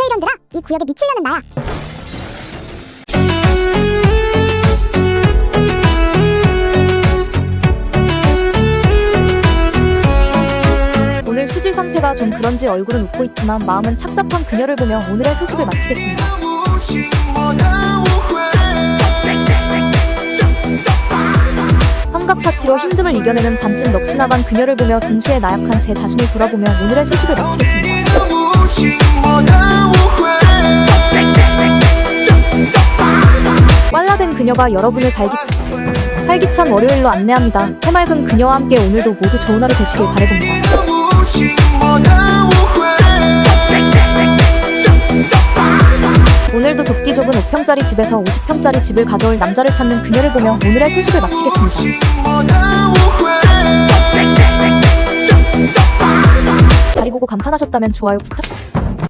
이런들아 이 구역에 미치려는 나야 오늘 수질 상태가 좀 그런지 얼굴은 웃고 있지만 마음은 착잡한 그녀를 보며 오늘의 소식을 마치겠습니다. 환각 파티로 힘듦을 이겨내는 반쯤 넋이 나간 그녀를 보며 동시에 나약한 제 자신을 돌아보며 오늘의 소식을 마치겠습니다. 그녀가 여러분을 발기찬, 활기찬 월요일로 안내합니다. 해맑은 그녀와 함께 오늘도 모두 좋은 하루 되시길 바라봅니다. 오늘도 좁디 좁은 5평짜리 집에서 50평짜리 집을 가져올 남자를 찾는 그녀를 보며 오늘의 소식을 마치겠습니다. 다리 보고 감탄하셨다면 좋아요 부탁.